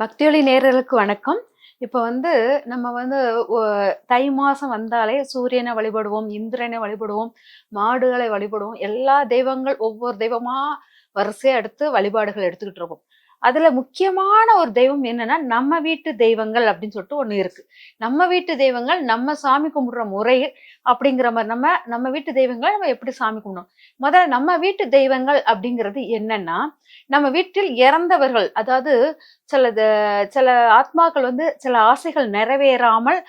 பக்தியொலி நேரர்களுக்கு வணக்கம். இப்போ வந்து நம்ம வந்து தை மாதம் வந்தாலே சூரியனை வழிபடுவோம் இந்திரனை வழிபடுவோம் மாடுகளை வழிபடுவோம். எல்லா தெய்வங்கள் ஒவ்வொரு தெய்வமாக வரிசையா எடுத்து வழிபாடுகள் எடுத்துக்கிட்டு இருக்கோம் அதுல முக்கியமான ஒரு தெய்வம் என்னன்னா நம்ம வீட்டு தெய்வங்கள் அப்படின்னு சொல்லிட்டு ஒண்ணு இருக்கு. நம்ம வீட்டு தெய்வங்கள் நம்ம சாமி கும்பிடுற முறை அப்படிங்கிற மாதிரி நம்ம நம்ம வீட்டு தெய்வங்களை நம்ம எப்படி சாமி கும்பிடணும்? முதல்ல நம்ம வீட்டு தெய்வங்கள் அப்படிங்கிறது என்னன்னா நம்ம வீட்டில் இறந்தவர்கள் அதாவது சில த- சில ஆத்மாக்கள் வந்து சில ஆசைகள் நிறைவேறாமல்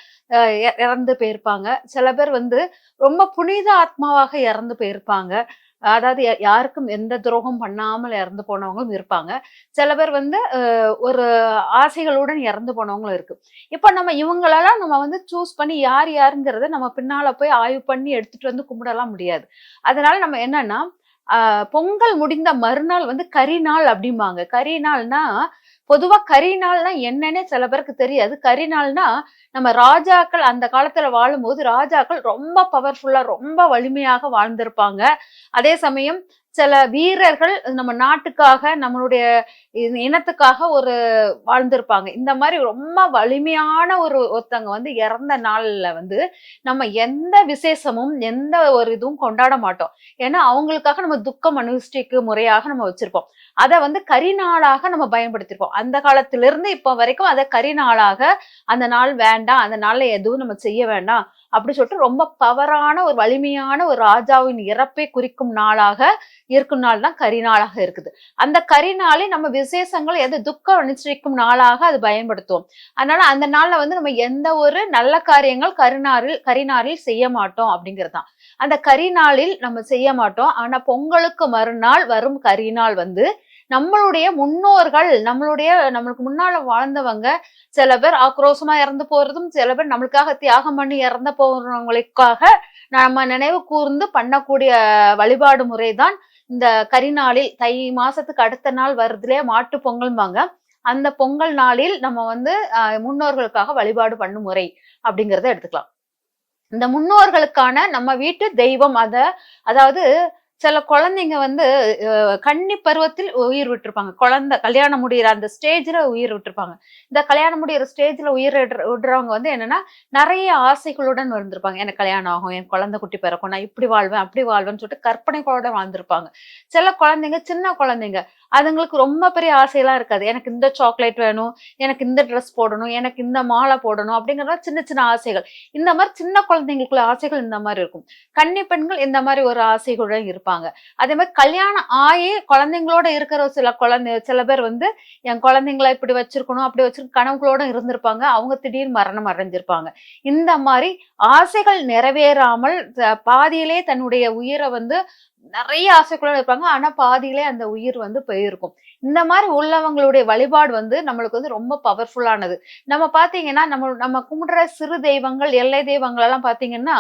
இறந்து போயிருப்பாங்க. சில பேர் வந்து ரொம்ப புனித ஆத்மாவாக இறந்து போயிருப்பாங்க. அதாவது யா- யாருக்கும் எந்த துரோகம் பண்ணாமல் இறந்து போனவங்களும் இருப்பாங்க. சில பேர் வந்து ஒரு ஆசைகளுடன் இறந்து போனவங்களும் இருக்கு. இப்போ நம்ம இவங்களெல்லாம் நம்ம வந்து சூஸ் பண்ணி யார் யாருங்கிறத நம்ம பின்னால போய் ஆய்வு பண்ணி எடுத்துட்டு வந்து கும்பிடலாம் முடியாது. அதனால நம்ம என்னன்னா பொங்கல் முடிந்த மறுநாள் வந்து கரிநாள் அப்படிம்பாங்க. கரிநாள்னா பொதுவா கரிநாள்னா என்னன்னே சில பேருக்கு தெரியாது. கரிநாள்னா நம்ம ராஜாக்கள் அந்த காலத்துல வாழும்போது ராஜாக்கள் ரொம்ப பவர்ஃபுல்லா ரொம்ப வலிமையாக வாழ்ந்திருப்பாங்க. அதே சமயம் சில வீரர்கள் நம்ம நாட்டுக்காக நம்மளுடைய இனத்துக்காக ஒரு வாழ்ந்திருப்பாங்க. இந்த மாதிரி ரொம்ப வலிமையான ஒரு ஒருத்தங்க வந்து இறந்த நாள்ல வந்து நம்ம எந்த விசேஷமும் எந்த ஒரு இதுவும் கொண்டாட மாட்டோம். ஏன்னா அவங்களுக்காக நம்ம துக்கம் அனுஷ்டிக்கு முறையாக நம்ம வச்சிருப்போம். அதை வந்து கரிநாளாக நம்ம பயன்படுத்திருப்போம். அந்த காலத்துல இருந்து இப்போ வரைக்கும் அதை கரிநாளாக அந்த நாள் வேண்டாம் அந்த நாள்ல எதுவும் நம்ம செய்ய வேண்டாம் அப்படி சொல்லிட்டு ரொம்ப பவரான ஒரு வலிமையான ஒரு ராஜாவின் இறப்பை குறிக்கும் நாளாக இருக்கும் நாள் தான் கரிநாளாக இருக்குது. அந்த கரிநாளை நம்ம விசேஷங்கள் எது துக்கம் அனுஷ்டிக்கும் நாளாக அது பயன்படுத்துவோம். அதனால அந்த நாள்ல வந்து நம்ம எந்த ஒரு நல்ல காரியங்கள் கருநாளில் கரிநாளில் செய்ய மாட்டோம் அப்படிங்கிறது தான். அந்த கரிநாளில் நம்ம செய்ய மாட்டோம். ஆனா பொங்கலுக்கு மறுநாள் வரும் கரிநாள் வந்து நம்மளுடைய முன்னோர்கள் நம்மளுடைய நம்மளுக்கு முன்னால வாழ்ந்தவங்க சில பேர் ஆக்ரோஷமா இறந்து போறதும் சில பேர் நம்மளுக்காக தியாகம் பண்ணி இறந்து போறவங்களுக்காக நம்ம நினைவு கூர்ந்து பண்ணக்கூடிய வழிபாடு முறைதான் இந்த கரிநாளில் தை மாசத்துக்கு அடுத்த நாள் வருதுலயே மாட்டு பொங்கல்பாங்க அந்த பொங்கல் நாளில் நம்ம வந்து முன்னோர்களுக்காக வழிபாடு பண்ணும் முறை அப்படிங்கிறத எடுத்துக்கலாம். இந்த முன்னோர்களுக்கான நம்ம வீட்டு தெய்வம் அத அதாவது சில குழந்தைங்க வந்து கன்னி பருவத்தில் உயிர் விட்டுருப்பாங்க. குழந்தை கல்யாணம் முடிகிற அந்த ஸ்டேஜில் உயிர் விட்டுருப்பாங்க. இந்த கல்யாணம் முடிகிற ஸ்டேஜில் உயிர் விடுறவங்க வந்து என்னன்னா நிறைய ஆசைகளுடன் வந்திருப்பாங்க எனக்கு கல்யாணம் ஆகும் என் குழந்தை குட்டி பிறக்கும் நான் இப்படி வாழ்வேன் அப்படி வாழ்வேன்னு சொல்லிட்டு கற்பனைகளோட வாழ்ந்திருப்பாங்க. சில குழந்தைங்க சின்ன குழந்தைங்க அதுங்களுக்கு ரொம்ப பெரிய ஆசையெல்லாம் இருக்காது. எனக்கு இந்த சாக்லேட் வேணும் எனக்கு இந்த ட்ரெஸ் போடணும் எனக்கு இந்த மாலை போடணும் அப்படிங்கிறத சின்ன சின்ன ஆசைகள். இந்த மாதிரி சின்ன குழந்தைங்களுக்குள்ள ஆசைகள் இந்த மாதிரி இருக்கும். கன்னி பெண்கள் இந்த மாதிரி ஒரு ஆசைகளுடன் இருப்பாங்க. அதே மாதிரி கல்யாணம் ஆகி குழந்தைங்களோட இருக்கிற சில குழந்தை சில பேர் வந்து என் குழந்தைங்கள இப்படி வச்சிருக்கணும் அப்படி வச்சிருக்க கனவுகளோட இருந்திருப்பாங்க. அவங்க திடீர்னு மரணம் அடைஞ்சிருப்பாங்க. இந்த மாதிரி ஆசைகள் நிறைவேறாமல் த- பாதியிலே தன்னுடைய உயிரை வந்து நிறைய ஆசைக்குள்ள இருப்பாங்க. ஆனா பாதியிலே அந்த உயிர் வந்து போயிருக்கும். இந்த மாதிரி உள்ளவங்களுடைய வழிபாடு வந்து நம்மளுக்கு வந்து ரொம்ப பவர்ஃபுல்லானது நம்ம பாத்தீங்கன்னா நம்ம நம்ம கும்பிடுற சிறு தெய்வங்கள் எல்லை தெய்வங்கள் எல்லாம் பாத்தீங்கன்னா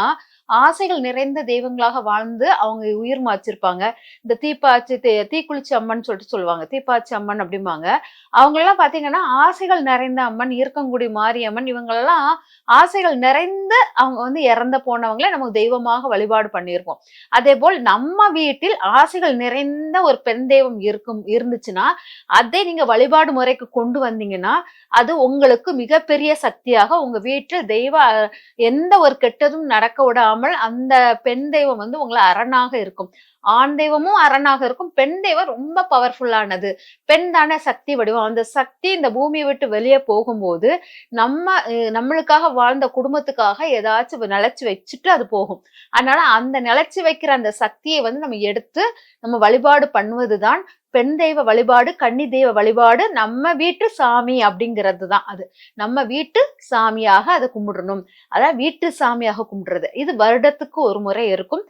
ஆசைகள் நிறைந்த தெய்வங்களாக வாழ்ந்து அவங்க உயிர் மாச்சிருப்பாங்க. இந்த தீப்பாச்சி தீ தீக்குளிச்சி அம்மன் சொல்லிட்டு சொல்லுவாங்க. தீப்பாச்சி அம்மன் அப்படிம்பாங்க. அவங்க எல்லாம் பாத்தீங்கன்னா ஆசைகள் நிறைந்த அம்மன் இருக்கங்குடி மாரியம்மன் இவங்களெல்லாம் ஆசைகள் நிறைந்து அவங்க வந்து இறந்து போனவங்கள நமக்கு தெய்வமாக வழிபாடு பண்ணியிருப்போம். அதே போல் நம்ம வீட்டில் ஆசைகள் நிறைந்த ஒரு பெண் தெய்வம் இருக்கும் இருந்துச்சுன்னா அதை நீங்க வழிபாடு முறைக்கு கொண்டு வந்தீங்கன்னா அது உங்களுக்கு மிகப்பெரிய சக்தியாக உங்க வீட்டில் தெய்வ எந்த ஒரு கெட்டதும் நடக்க இல்லாமல் அந்த பெண் தெய்வம் வந்து உங்களை அரணாக இருக்கும். ஆண் தெய்வமும் அரணாக இருக்கும். பெண் தெய்வம் ரொம்ப பவர்ஃபுல்லானது பெண் தானே சக்தி வடிவம். அந்த சக்தி இந்த பூமியை விட்டு வெளியே போகும்போது நம்ம நம்மளுக்காக வாழ்ந்த குடும்பத்துக்காக ஏதாச்சும் நிலைச்சு வச்சுட்டு அது போகும். அதனால அந்த நிலைச்சு வைக்கிற அந்த சக்தியை வந்து நம்ம எடுத்து நம்ம வழிபாடு பண்ணுவதுதான் பெண் தெய்வ வழிபாடு கன்னி தெய்வ வழிபாடு நம்ம வீட்டு சாமி அப்படிங்கிறது தான் அது. நம்ம வீட்டு சாமியாக அதை கும்பிடணும். அதான் வீட்டு சாமியாக கும்பிடுறது. இது வருடத்துக்கு ஒரு முறை இருக்கும்.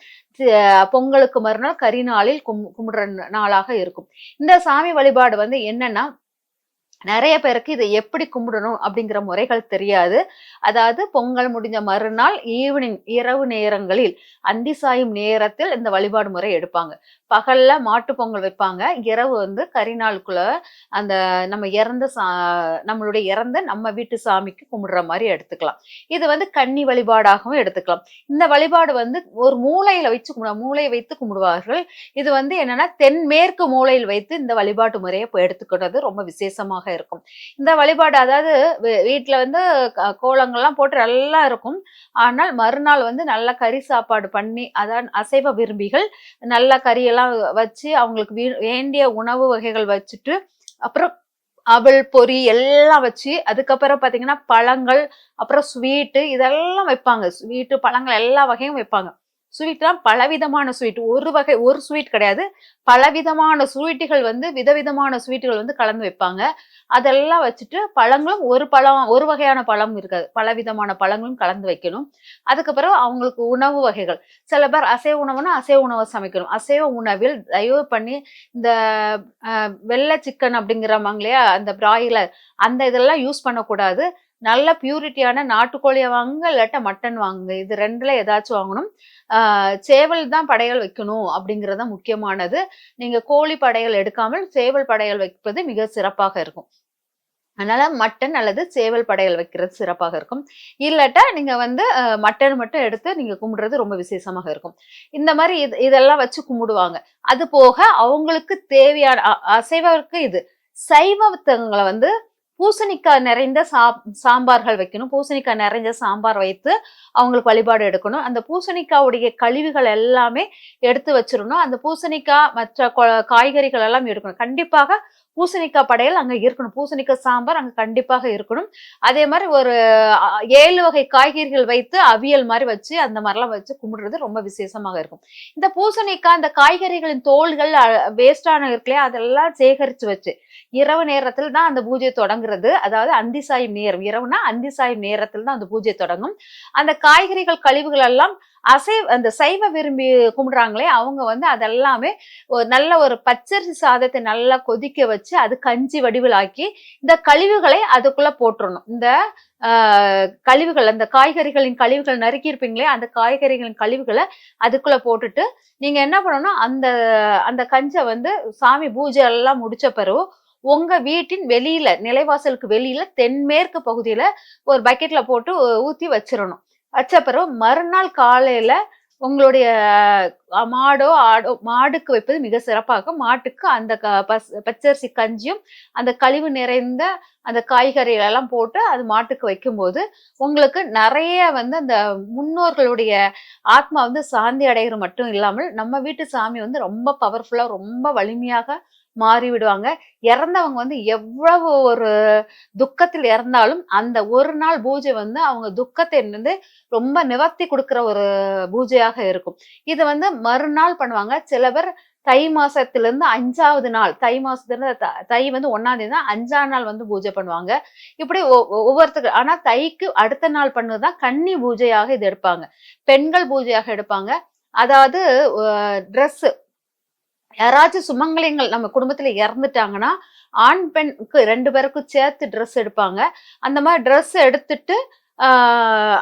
பொங்கலுக்கு மறுநாள் கரிநாளில் கும் கும்பிடுற நாளாக இருக்கும். இந்த சாமி வழிபாடு வந்து என்னன்னா நிறைய பேருக்கு இதை எப்படி கும்பிடணும் அப்படிங்கிற முறைகள் தெரியாது. அதாவது பொங்கல் முடிஞ்ச மறுநாள் ஈவினிங் இரவு நேரங்களில் அந்தி சாயும் நேரத்தில் இந்த வழிபாடு முறை எடுப்பாங்க. பகல்ல மாட்டு பொங்கல் வைப்பாங்க. இரவு வந்து கரிநாளுக்குள்ள அந்த நம்ம இறந்த சா நம்மளுடைய இறந்த நம்ம வீட்டு சாமிக்கு கும்பிடுற மாதிரி எடுத்துக்கலாம். இது வந்து கன்னி வழிபாடாகவும் எடுத்துக்கலாம். இந்த வழிபாடு வந்து ஒரு மூளையில வச்சு கும்பிட மூலையை வைத்து கும்பிடுவார்கள். இது வந்து என்னன்னா தென்மேற்கு மூலையில் வைத்து இந்த வழிபாட்டு முறையை இப்போ எடுத்துக்கிறது ரொம்ப விசேஷமாக இருக்கும். இந்த வழிபாடு அதாவது வீட்டில் வந்து கோலங்கள்லாம் போட்டு நல்லா இருக்கும். ஆனால் மறுநாள் வந்து நல்லா கறி சாப்பாடு பண்ணி அதான் அசைவ விரும்பிகள். நல்ல கறியெல்லாம் வச்சு அவங்களுக்கு வேண்டிய உணவு வகைகள் வச்சுட்டு அப்புறம் அவள் பொரி எல்லாம் வச்சு அதுக்கப்புறம் பார்த்தீங்கன்னா பழங்கள் அப்புறம் ஸ்வீட்டு இதெல்லாம் வைப்பாங்க. ஸ்வீட்டு பழங்கள் எல்லா வகையும் வைப்பாங்க. ஸ்வீட்லாம் பலவிதமான ஸ்வீட் ஒரு வகை ஒரு ஸ்வீட் கிடையாது. பலவிதமான ஸ்வீட்டுகள் வந்து விதவிதமான ஸ்வீட்டுகள் வந்து கலந்து வைப்பாங்க. அதெல்லாம் வச்சுட்டு பழங்களும் ஒரு பழம் ஒரு வகையான பழம் இருக்காது பலவிதமான பழங்களும் கலந்து வைக்கணும். அதுக்கு பிறகு அவங்களுக்கு உணவு வகைகள். சில பேர் அசைவ உணவுனா அசைவ உணவை சமைக்கணும். அசைவ உணவில் தயவு பண்ணி இந்த வெள்ளை சிக்கன் அப்படிங்கிறாங்க இல்லையா அந்த பிராயிலர் அந்த இதெல்லாம் யூஸ் பண்ணக்கூடாது. நல்ல பியூரிட்டியான நாட்டுக்கோழியை வாங்குங்க இல்லாட்டா மட்டன் வாங்குங்க. இது ரெண்டுல ஏதாச்சும் வாங்கணும். சேவல் தான் படையல் வைக்கணும் அப்படிங்கிறது தான் முக்கியமானது. நீங்க கோழி படையல் எடுக்காமல் சேவல் படையல் வைப்பது மிக சிறப்பாக இருக்கும். அதனால மட்டன் அல்லது சேவல் படையல் வைக்கிறது சிறப்பாக இருக்கும். இல்லாட்டா நீங்க வந்து மட்டன் மட்டும் எடுத்து நீங்க கும்பிடுறது ரொம்ப விசேஷமாக இருக்கும். இந்த மாதிரி இது இதெல்லாம் வச்சு கும்பிடுவாங்க. அது போக அவங்களுக்கு தேவையான அ- அசைவருக்கு இது. சைவத்தங்களை வந்து பூசணிக்காய் நிறைந்த சா சாம்பார்கள் வைக்கணும். பூசணிக்காய் நிறைஞ்ச சாம்பார் வைத்து அவங்களுக்கு வழிபாடு எடுக்கணும். அந்த பூசணிக்காவுடைய கழிவுகள் எல்லாமே எடுத்து வச்சிடணும். அந்த பூசணிக்காய் மற்ற கொ- காய்கறிகள் எல்லாம் எடுக்கணும். கண்டிப்பாக பூசணிக்காய் படையல் அங்கே இருக்கணும். பூசணிக்காய் சாம்பார் அங்கே கண்டிப்பாக இருக்கணும். அதே மாதிரி ஒரு ஏழு வகை காய்கறிகள் வைத்து அவியல் மாதிரி வச்சு அந்த மாதிரிலாம் வச்சு கும்பிடுறது ரொம்ப விசேஷமாக இருக்கும். இந்த பூசணிக்காய் இந்த காய்கறிகளின் தோள்கள் வேஸ்டான இருக்குல்லையா அதெல்லாம் சேகரித்து வச்சு இரவு நேரத்தில் தான் அந்த பூஜை தொடங்குறது. அதாவது அந்தி சாயும் நேரம். இரவுனா அந்தி சாயும் நேரத்தில் தான் அந்த பூஜை தொடங்கும். அந்த காய்கறிகள் கழிவுகள் எல்லாம் அசை அந்த சைவ விரும்பி கும்பிடுறாங்களே அவங்க வந்து அதெல்லாமே ஒரு நல்ல ஒரு பச்சரிசி சாதத்தை நல்லா கொதிக்க வச்சு அது கஞ்சி வடிவில் ஆக்கி இந்த கழிவுகளை அதுக்குள்ள போட்டுறணும். இந்த கழிவுகள் அந்த காய்கறிகளின் கழிவுகள் நறுக்கி இருப்பீங்களே அந்த காய்கறிகளின் கழிவுகளை அதுக்குள்ள போட்டுட்டு நீங்க என்ன பண்ணணும் அந்த அந்த கஞ்சை வந்து சாமி பூஜை எல்லாம் முடிச்ச பிறகு உங்க வீட்டின் வெளியில நிலைவாசலுக்கு வெளியில தென்மேற்கு பகுதியில ஒரு பக்கெட்ல போட்டு ஊத்தி வச்சிடணும் வச்ச பிறகு மறுநாள் காலையில உங்களுடைய மாடோ ஆடோ மாடுக்கு வைப்பது மிக சிறப்பாக மாட்டுக்கு அந்த க- பச்சரிசி கஞ்சியும் அந்த கழிவு நிறைந்த அந்த காய்கறிகள் எல்லாம் போட்டு அது மாட்டுக்கு வைக்கும்போது உங்களுக்கு நிறைய வந்து அந்த முன்னோர்களுடைய ஆத்மா வந்து சாந்தி அடைகிறது மட்டும் இல்லாமல் நம்ம வீட்டு சாமி வந்து ரொம்ப பவர்ஃபுல்லா ரொம்ப வலிமையாக மாறி விடுவாங்க இறந்தவங்க வந்து எவ்வளவு ஒரு துக்கத்தில் இறந்தாலும் அந்த ஒரு நாள் பூஜை வந்து அவங்க துக்கத்தை வந்து ரொம்ப நிவர்த்தி கொடுக்குற ஒரு பூஜையாக இருக்கும். இது வந்து மறுநாள் பண்ணுவாங்க. சில பேர் தை மாசத்திலிருந்து அஞ்சாவது நாள் தை மாசத்துலேருந்து த- தை வந்து ஒன்னாம் தேதி தான் அஞ்சாம் நாள் வந்து பூஜை பண்ணுவாங்க. இப்படி ஒ- ஒவ்வொருத்தருக்கு ஆனா தைக்கு அடுத்த நாள் பண்ணதுதான் கன்னி பூஜையாக இது எடுப்பாங்க. பெண்கள் பூஜையாக எடுப்பாங்க. அதாவது ட்ரெஸ் யாராச்சும் சுமங்கலியங்கள் நம்ம குடும்பத்துல இறந்துட்டாங்கன்னா ஆண் பெண்க்கு ரெண்டு பேருக்கும் சேர்த்து ட்ரெஸ் எடுப்பாங்க. அந்த மாதிரி ட்ரெஸ் எடுத்துட்டு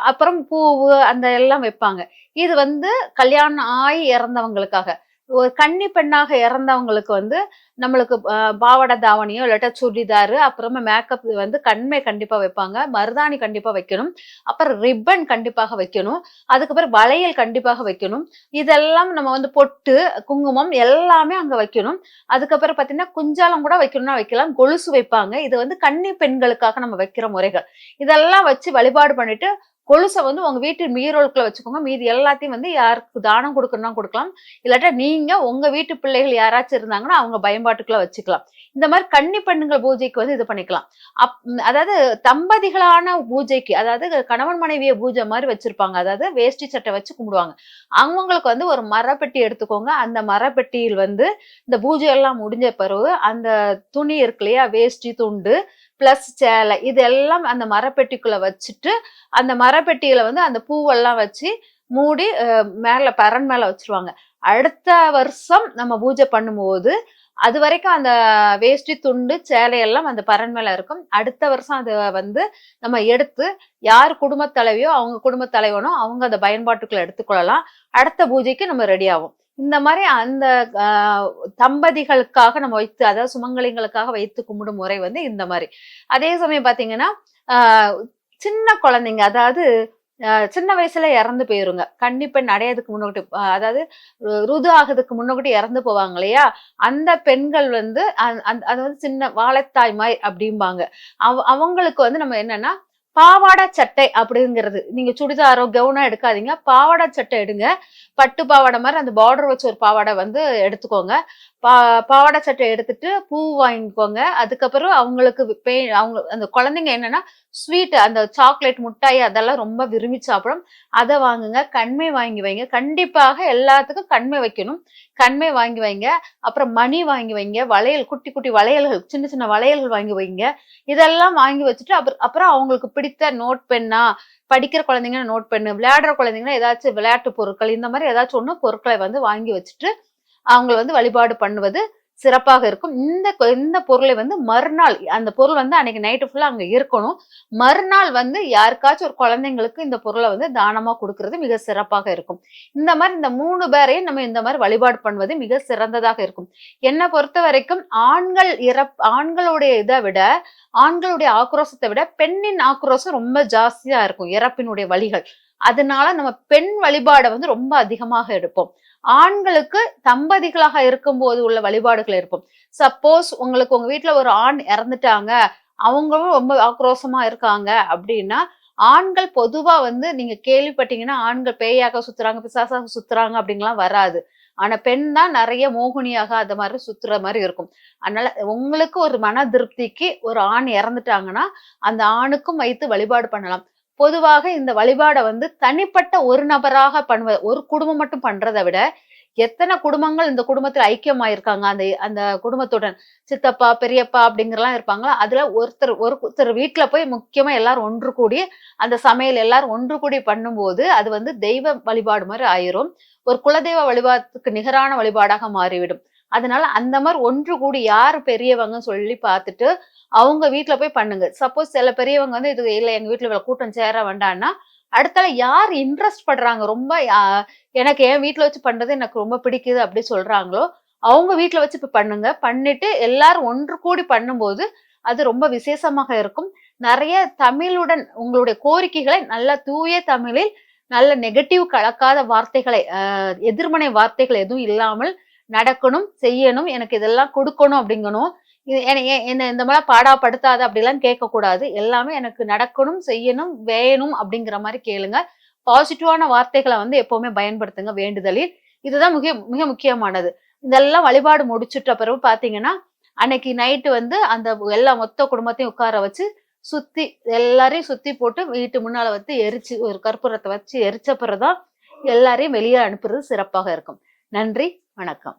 அப்புறம் பூவு அந்த எல்லாம் வைப்பாங்க. இது வந்து கல்யாணம் ஆகி இறந்தவங்களுக்காக. ஒரு கன்னி பெண்ணாக இறந்தவங்களுக்கு வந்து நம்மளுக்கு பாவாடை தாவணியோ இல்லாட்டா சுடிதாரு அப்புறமா மேக்கப் வந்து கண்மை கண்டிப்பாக வைப்பாங்க மருதாணி கண்டிப்பாக வைக்கணும் அப்புறம் ரிப்பன் கண்டிப்பாக வைக்கணும் அதுக்கப்புறம் வளையல் கண்டிப்பாக வைக்கணும். இதெல்லாம் நம்ம வந்து பொட்டு குங்குமம் எல்லாமே அங்கே வைக்கணும். அதுக்கப்புறம் பார்த்தீங்கன்னா குஞ்சாலம் கூட வைக்கணும்னா வைக்கலாம் கொலுசு வைப்பாங்க. இது வந்து கன்னி பெண்களுக்காக நம்ம வைக்கிற முறைகள். இதெல்லாம் வச்சு வழிபாடு பண்ணிட்டு கொலுசை வந்து உங்க வீட்டு மீரோலுக்குள்ள வச்சுக்கோங்க. மீதி எல்லாத்தையும் வந்து யாருக்கு தானம் கொடுக்கணும்னா கொடுக்கலாம். இல்லாட்டா நீங்க உங்க வீட்டு பிள்ளைகள் யாராச்சும் இருந்தாங்கன்னா அவங்க பயன்பாட்டுக்குள்ள வச்சுக்கலாம். இந்த மாதிரி கன்னி பெண்ணுங்கள் பூஜைக்கு வந்து இது பண்ணிக்கலாம். அப் அதாவது தம்பதிகளான பூஜைக்கு அதாவது கணவன் மனைவிய பூஜை மாதிரி வச்சிருப்பாங்க. அதாவது வேஷ்டி சட்டை வச்சு கும்பிடுவாங்க. அவங்களுக்கு வந்து ஒரு மரப்பெட்டி எடுத்துக்கோங்க. அந்த மரப்பெட்டியில் வந்து இந்த பூஜை எல்லாம் முடிஞ்ச பிறகு அந்த துணி இருக்கு இல்லையா வேஷ்டி துண்டு பிளஸ் சேலை இதெல்லாம் அந்த மரப்பெட்டிக்குள்ள வச்சுட்டு அந்த மரப்பெட்டியில வந்து அந்த பூவெல்லாம் வச்சு மூடி மேலே மேல மேலே மேல வச்சிருவாங்க. அடுத்த வருஷம் நம்ம பூஜை பண்ணும்போது அது வரைக்கும் அந்த வேஷ்டி துண்டு சேலையெல்லாம் அந்த பரன் மேல இருக்கும். அடுத்த வருஷம் அதை வந்து நம்ம எடுத்து யார் குடும்பத் தலைவியோ அவங்க குடும்பத் தலைவனோ அவங்க அந்த பயன்பாட்டுக்குள்ள எடுத்துக்கொள்ளலாம். அடுத்த பூஜைக்கு நம்ம ரெடி ஆகும் இந்த மாதிரி அந்த தம்பதிகளுக்காக நம்ம வைத்து அதாவது சுமங்கலிங்களுக்காக வைத்து கும்பிடும் முறை வந்து இந்த மாதிரி. அதே சமயம் பாத்தீங்கன்னா சின்ன குழந்தைங்க அதாவது சின்ன வயசுல இறந்து போயிருங்க. கன்னிப்பெண் அடையதுக்கு முன்னோட்டி அதாவது ருது ஆகுதுக்கு முன்னோட்டி இறந்து போவாங்க இல்லையா? அந்த பெண்கள் வந்து அந் அந்த- அது வந்து சின்ன வாழைத்தாய் மாதிரி அப்படிம்பாங்க. அவ அவங்களுக்கு வந்து நம்ம என்னன்னா பாவாடை சட்டை அப்படிங்கிறது. நீங்க சுடிதாரோ கவுனா எடுக்காதீங்க. பாவாடை சட்டை எடுங்க. பட்டு பாவாடை மாதிரி அந்த பார்டர் வச்ச ஒரு பாவாடை வந்து எடுத்துக்கோங்க. பா பாவாடை சட்டை எடுத்துட்டு பூ வாங்கிக்கோங்க. அதுக்கப்புறம் அவங்களுக்கு பே அவங்க அந்த குழந்தைங்க என்னன்னா ஸ்வீட் அந்த சாக்லேட் முட்டாய் அதெல்லாம் ரொம்ப விரும்பி சாப்பிடும். அதை வாங்குங்க. கண்மை வாங்கி வைங்க. கண்டிப்பாக எல்லாத்துக்கும் கண்மை வைக்கணும். கண்மை வாங்கி வைங்க. அப்புறம் மணி வாங்கி வைங்க. வளையல் குட்டி குட்டி வளையல்கள் சின்ன சின்ன வளையல்கள் வாங்கி வைங்க. இதெல்லாம் வாங்கி வச்சுட்டு அப்புறம் அப்புறம் அவங்களுக்கு பிடித்த நோட் பென்னா படிக்கிற குழந்தைங்க நோட் பென்னு விளையாடுற குழந்தைங்கன்னா ஏதாச்சும் விளையாட்டு பொருட்கள் இந்த மாதிரி ஏதாச்சும் ஒன்று பொருட்களை வந்து வாங்கி வச்சுட்டு அவங்கள வந்து வழிபாடு பண்ணுவது சிறப்பாக இருக்கும். இந்த இந்த பொருளை வந்து மறுநாள் அந்த பொருள் வந்து அன்னைக்கு நைட்டு ஃபுல்லா அங்க இருக்கணும். மறுநாள் வந்து யாருக்காச்சும் ஒரு குழந்தைங்களுக்கு இந்த பொருளை வந்து தானமா கொடுக்கறது மிக சிறப்பாக இருக்கும். இந்த மாதிரி இந்த மூணு பேரையும் நம்ம இந்த மாதிரி வழிபாடு பண்ணுவது மிக சிறந்ததாக இருக்கும். என்னை பொறுத்த வரைக்கும் ஆண்கள் இறப் ஆண்களுடைய இதை விட ஆண்களுடைய ஆக்ரோஷத்தை விட பெண்ணின் ஆக்ரோஷம் ரொம்ப ஜாஸ்தியா இருக்கும். இறப்பினுடைய வழிகள். அதனால நம்ம பெண் வழிபாடை வந்து ரொம்ப அதிகமாக எடுப்போம். ஆண்களுக்கு தம்பதிகளாக இருக்கும்போது உள்ள வழிபாடுகள் இருக்கும். சப்போஸ் உங்களுக்கு உங்க வீட்டுல ஒரு ஆண் இறந்துட்டாங்க அவங்களும் ரொம்ப ஆக்ரோஷமா இருக்காங்க அப்படின்னா ஆண்கள் பொதுவா வந்து நீங்க கேள்விப்பட்டீங்கன்னா ஆண்கள் பேயாக சுத்துறாங்க பிசாசாக சுத்துறாங்க அப்படிங்கலாம் வராது. ஆனா பெண் தான் நிறைய மோகினியாக அந்த மாதிரி சுத்துற மாதிரி இருக்கும். அதனால உங்களுக்கு ஒரு மன திருப்திக்கு ஒரு ஆண் இறந்துட்டாங்கன்னா அந்த ஆணுக்கும் வைத்து வழிபாடு பண்ணலாம். பொதுவாக இந்த வழிபாடை வந்து தனிப்பட்ட ஒரு நபராக பண்ணுவது ஒரு குடும்பம் மட்டும் பண்றதை விட எத்தனை குடும்பங்கள் இந்த குடும்பத்துல ஐக்கியமாயிருக்காங்க? அந்த அந்த குடும்பத்துடன் சித்தப்பா பெரியப்பா அப்படிங்கிறலாம் இருப்பாங்களா? அதுல ஒருத்தர் ஒரு ஒருத்தர் வீட்டுல போய் முக்கியமா எல்லாரும் ஒன்று கூடி அந்த சமையல் எல்லாரும் ஒன்று கூடி பண்ணும்போது அது வந்து தெய்வ வழிபாடு மாதிரி ஆயிரும். ஒரு குலதெய்வ வழிபாட்டுக்கு நிகரான வழிபாடாக மாறிவிடும். அதனால அந்த மாதிரி ஒன்று கூடி யார் பெரியவங்கன்னு சொல்லி பார்த்துட்டு அவங்க வீட்டில் போய் பண்ணுங்க. சப்போஸ் சில பெரியவங்க வந்து இது இல்லை எங்க வீட்டில் இவ்வளவு கூட்டம் சேர வேண்டாம்னா அடுத்தால யார் இன்ட்ரெஸ்ட் படுறாங்க? ரொம்ப எனக்கு என் வீட்டில் வச்சு பண்றது எனக்கு ரொம்ப பிடிக்குது அப்படி சொல்றாங்களோ அவங்க வீட்டில் வச்சு இப்ப பண்ணுங்க. பண்ணிட்டு எல்லாரும் ஒன்று கூடி பண்ணும்போது அது ரொம்ப விசேஷமாக இருக்கும். நிறைய தமிழுடன் உங்களுடைய கோரிக்கைகளை நல்ல தூய தமிழில் நல்ல நெகட்டிவ் கலக்காத வார்த்தைகளை எதிர்மனை வார்த்தைகள் எதுவும் இல்லாமல் நடக்கணும் செய்யணும் எனக்கு இதெல்லாம் கொடுக்கணும் அப்படிங்கணும். இது என்ன இந்த மாதிரி பாடாப்படுத்தாத அப்படிலாம் கேட்கக்கூடாது. எல்லாமே எனக்கு நடக்கணும் செய்யணும் வேணும் அப்படிங்கிற மாதிரி கேளுங்க. பாசிட்டிவான வார்த்தைகளை வந்து எப்பவுமே பயன்படுத்துங்க வேண்டுதலில். இதுதான் மிக மிக முக்கியமானது. இதெல்லாம் வழிபாடு முடிச்சுட்ட பிறகு பார்த்தீங்கன்னா அன்னைக்கு நைட்டு வந்து அந்த எல்லா மொத்த குடும்பத்தையும் உட்கார வச்சு சுத்தி எல்லாரையும் சுத்தி போட்டு வீட்டு முன்னால வந்து எரிச்சு ஒரு கற்பூரத்தை வச்சு எரிச்ச பிறகுதான் எல்லாரையும் வெளியே அனுப்புறது சிறப்பாக இருக்கும். நன்றி. வணக்கம்.